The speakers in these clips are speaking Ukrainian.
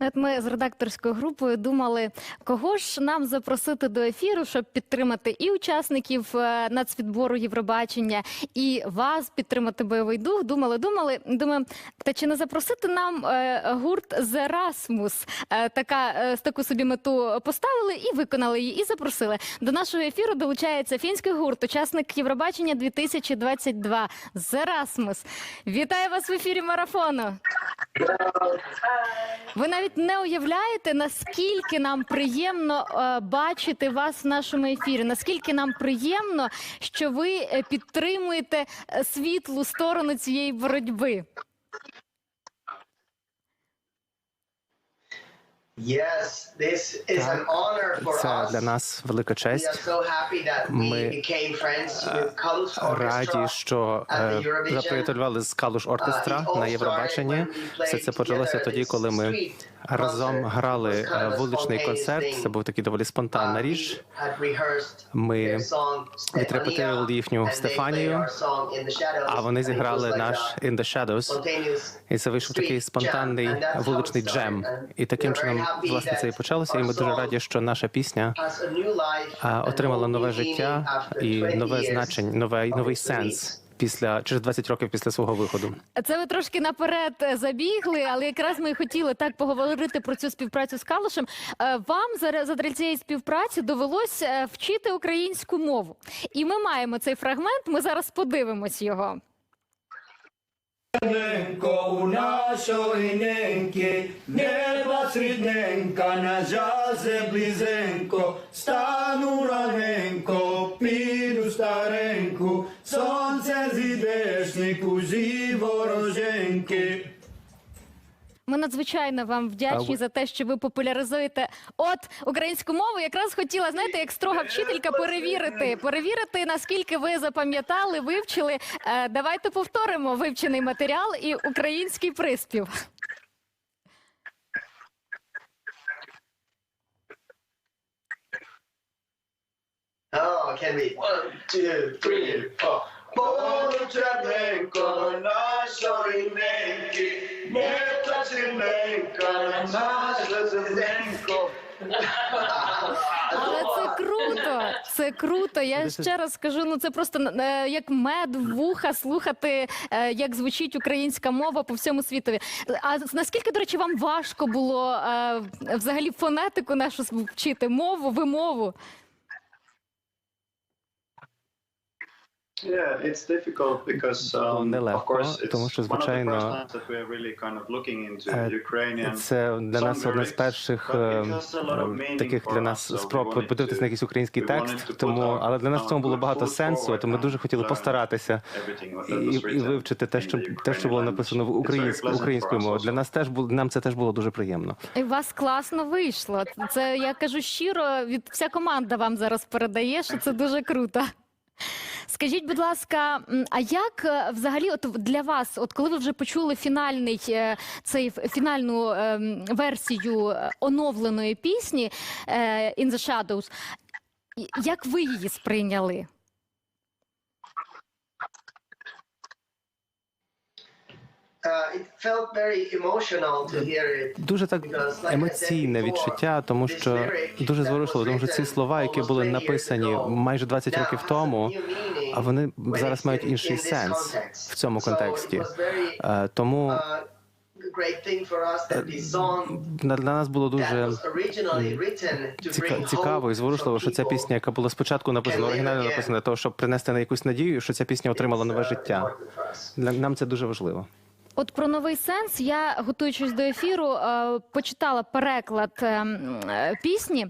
Ну, От ми з редакторською групою думали, кого ж нам запросити до ефіру, щоб підтримати і учасників е, нацвідбору Євробачення, і вас підтримати бойовий дух. Думали, думали. Думаємо, та чи не запросити нам е, гурт Зерасмус? Така е, з таку собі мету поставили і виконали її, і запросили. До нашого ефіру долучається фінський гурт, учасник Євробачення 2022 Зерасмус. Вітаю вас в ефірі марафону. Ви навіть не уявляєте, наскільки нам приємно е, бачити вас в нашому ефірі. Наскільки нам приємно, що ви е, підтримуєте е, світлу сторону цієї боротьби. Yes, this is an honor for Це us. для нас велика честь. Ми, Раді, що заприятелювали з Калуш Uh, Оркестра на Євробаченні. Все це почалося тоді, коли ми разом грали е, вуличний концерт. Це був такий доволі спонтанна Uh, річ. Ми відрепетирували їхню Стефанію, а вони зіграли наш In the Shadows. І це вийшов такий спонтанний вуличний джем. І таким чином, власне, це і почалося. І ми дуже раді, що наша пісня отримала нове життя і after 20 нове значення, новий of новий сенс. Після через 20 років після свого виходу. Це ви трошки наперед е, забігли, але якраз ми хотіли так поговорити про цю співпрацю з Калушем. Е, Вам за цієї співпраці довелось е, вчити українську мову, і ми маємо цей фрагмент. Ми зараз подивимось його. Рідненько, у нашої неньки, небо срідненька, на жазе близенько, стану раненько, піду стареньку, сонце зійдешнику, зі вороженьки. Ми надзвичайно вам вдячні А за те, що ви популяризуєте от українську мову. Якраз хотіла, знаєте, як строга вчителька, перевірити, перевірити, наскільки ви запам'ятали, вивчили. Е, Давайте повторимо вивчений матеріал і український приспів. Oh, can we? One, two, three, four. Получененько, нашої неньки, небо срідненька, наше зеленько. Але це круто, це круто. Я ще раз скажу, ну це просто е, як мед в вуха слухати, е, як звучить українська мова по всьому світові. А наскільки, до речі, вам важко було е, взагалі фонетику нашу вчити, мову, вимову? Yeah, it's difficult because Було um, нелегко, of course it's тому що, one of the звичайно, first times that we are really kind of looking into е, Ukrainian Це для нас одне з перших but е, it has a lot of е, meaning таких для нас спроб подивитися на якийсь український текст. Тому, але для нас в цьому було багато сенсу. forward То ми дуже хотіли постаратися і, і вивчити те, що те, що було написано в. It's українською мовою. Для нас теж було нам це теж було дуже приємно. І вас класно вийшло. Це я кажу щиро, від вся команда вам зараз передає, що це дуже круто. Скажіть, будь ласка, а як е, взагалі, от для вас, от коли ви вже почули фінальний е, цей фінальну ем, версію е, оновленої пісні е, In the Shadows, як ви її сприйняли? Дуже так емоційне відчуття, тому що дуже зворушливо, тому що ці слова, які були написані майже 20 років тому, а вони зараз мають інший сенс в цьому контексті. Е, Тому uh, для нас було дуже ціка- цікаво і зворушливо, що ця пісня, яка була спочатку написана, оригінально написана, для того, щоб принести на якусь надію, що ця пісня отримала нове життя. Для нам це дуже важливо. От про новий сенс я, готуючись до ефіру, е, почитала переклад е, е, пісні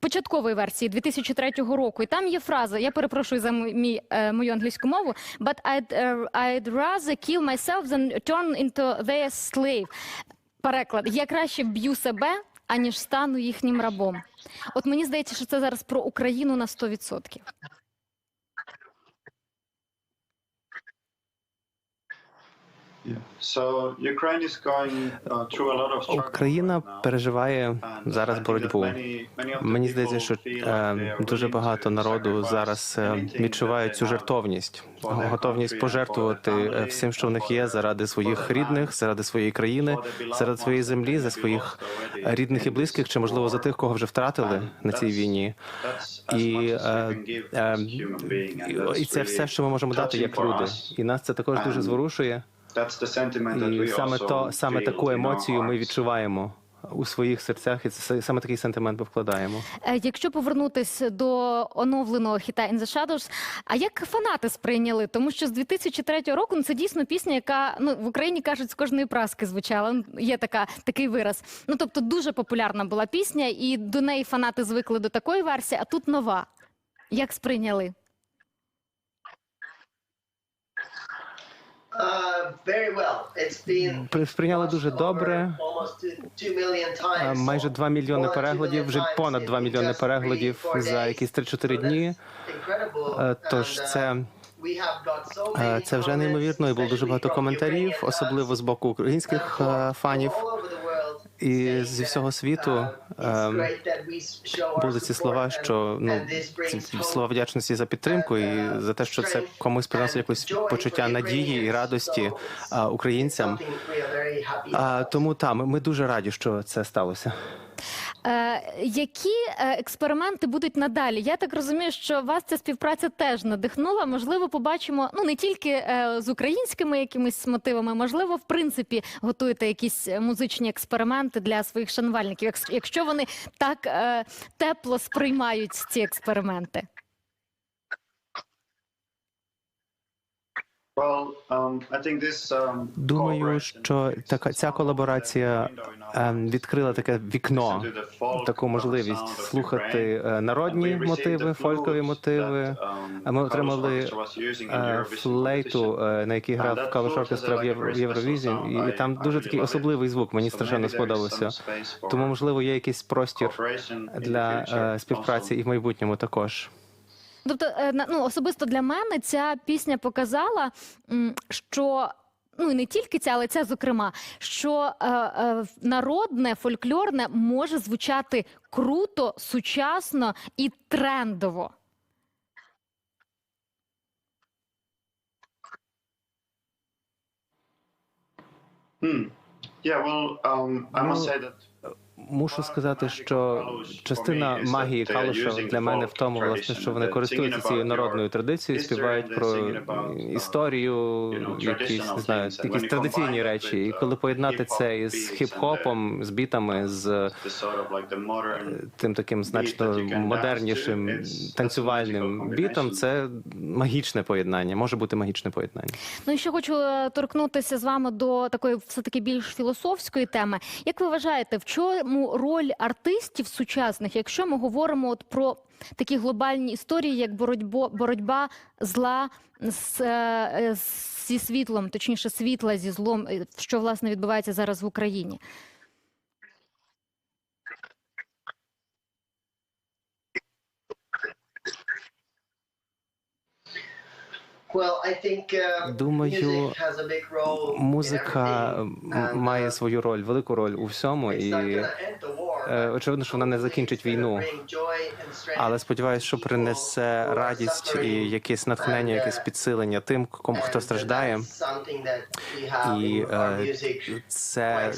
початкової версії 2003 року. І там є фраза. Я перепрошую за мій, мою англійську мову. But I'd, I'd rather kill myself than turn into their slave. Переклад. Я краще б'ю себе, аніж стану їхнім рабом. От мені здається, що це зараз про Україну на 100%. Україна переживає зараз think that боротьбу. Мені здається, що е, дуже багато народу зараз е, відчувають цю жертовність, готовність пожертвувати е, всім, що в них є, заради своїх рідних, заради своєї країни, their своєї землі, за своїх рідних і близьких, чи можливо за тих, кого вже втратили на цій війні. І, і це все, що ми можемо дати як люди. І нас це також дуже зворушує. That's the sentiment that І we саме also то саме таку емоцію ми відчуваємо у своїх серцях, і це саме такий сентимент ми вкладаємо. Е, Якщо повернутись до оновленого хіта «In the Shadows», а як фанати сприйняли? Тому що з 2003 року ну, це дійсно пісня, яка ну в Україні кажуть з кожної праски звучала. Ну, Є така такий вираз. Ну тобто дуже популярна була пісня, і до неї фанати звикли до такої версії, а тут нова. Як сприйняли? Сприйняли дуже добре. Майже 2 мільйони More than 2 переглядів, вже понад times 2 мільйони переглядів за якісь 3-4 дні. Е, Тож uh, це, е, це вже неймовірно, і було дуже багато коментарів, особливо з боку українських uh, е, фанів. І зі всього світу our були ці слова, що ну ці слова вдячності за підтримку і за те, що це комусь приносить якось почуття надії і радості українцям. А, about. тому та ми дуже раді, що це сталося. Е, які е, експерименти будуть надалі? Я так розумію, що вас ця співпраця теж надихнула. Можливо, побачимо ну не тільки е, з українськими якимись мотивами, можливо, в принципі, готуєте якісь музичні експерименти для своїх шанувальників, якщо вони так тепло сприймають ці експерименти. Well, um, I think this, um, Думаю, що така ця колаборація ем, відкрила таке вікно, таку uh, можливість слухати е, народні мотиви, фолькові мотиви. um, ми отримали е, флейту, е, на якій грав Калош Оркестра в like Євро- very Євровізії, і там дуже такий особливий звук. Мені страшенно сподобався. Тому, можливо, є якийсь простір для співпраці і в майбутньому також. Тобто, е, ну, особисто для мене ця пісня показала, що. Ну і не тільки ця, але ця зокрема, що е, е, народне, фольклорне може звучати круто, сучасно і трендово. Hmm. Yeah, well, um, I must say that Мушу сказати, що частина магії Калуша для мене в тому, власне, що вони користуються цією народною традицією, співають про історію, якісь не знаю, якісь традиційні речі. І коли поєднати це із хіп-хопом, з бітами, з modern тим таким значно модернішим танцювальним бітом, це магічне поєднання, може бути магічне поєднання. Ну і ще хочу е, торкнутися з вами до такої все таки більш філософської теми. Як ви вважаєте, в чому роль артистів сучасних, якщо ми говоримо от про такі глобальні історії, як боротьбо, боротьба зла з, е, е, зі світлом, точніше, світла зі злом, е, що власне відбувається зараз в Україні? Well, I think, uh, Думаю, role in Музика має uh, свою роль, велику роль у всьому, і е, очевидно, що вона не закінчить війну. Але сподіваюся, що принесе радість і якесь натхнення, якесь підсилення тим, кому хто страждає. І е, це,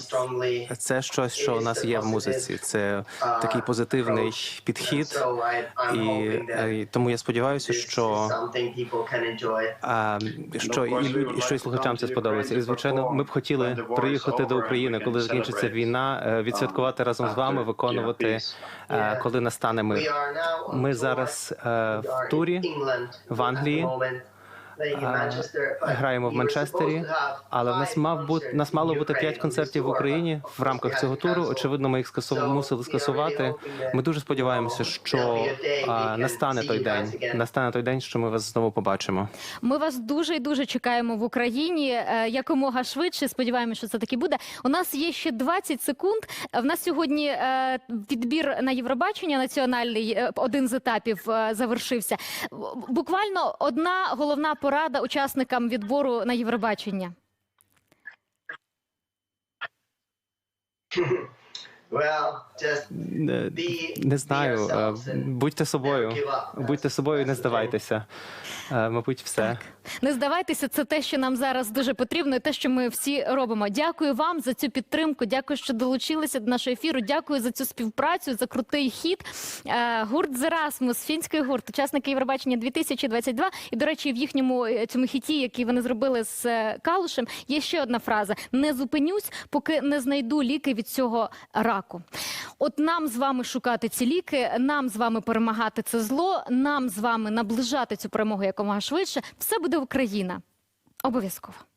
це щось, що у нас є в музиці. Це такий позитивний підхід. І, е, і тому я сподіваюся, що що і, люд- і що і слухачам це сподобається. І звичайно, ми б хотіли приїхати до України, коли закінчиться війна, відсвяткувати разом з вами, виконувати, е, коли настане мир. Ми зараз е, в турі в Англії. Manchester, but граємо в Манчестері, але в нас мав бути нас мало бути п'ять концертів в Україні в рамках цього туру. Очевидно, ми їх скасов... Мусили скасувати. Ми дуже сподіваємося, що а, настане той день. Настане той день, що ми вас знову побачимо. Ми вас дуже і дуже чекаємо в Україні е, якомога швидше. Сподіваємося, що це таки буде. У нас є ще 20 секунд. В нас сьогодні е, відбір на Євробачення національний е, один з етапів е, завершився. Буквально одна головна порада порада учасникам відбору на Євробачення? Не, знаю. е, Будьте собою. Будьте собою і не здавайтеся. Е, Мабуть, все. Не здавайтеся, це те, що нам зараз дуже потрібно, і те, що ми всі робимо. Дякую вам за цю підтримку. Дякую, що долучилися до нашого ефіру. Дякую за цю співпрацю, за крутий хід. Е, Гурт Зерасмус, фінський гурт, учасники Євробачення 2022. І до речі, в їхньому цьому хіті, який вони зробили з Калушем, є ще одна фраза: не зупинюсь, поки не знайду ліки від цього раку. От нам з вами шукати ці ліки, нам з вами перемагати це зло, нам з вами наближати цю перемогу якомога швидше. Все буде Україна. Обов'язково.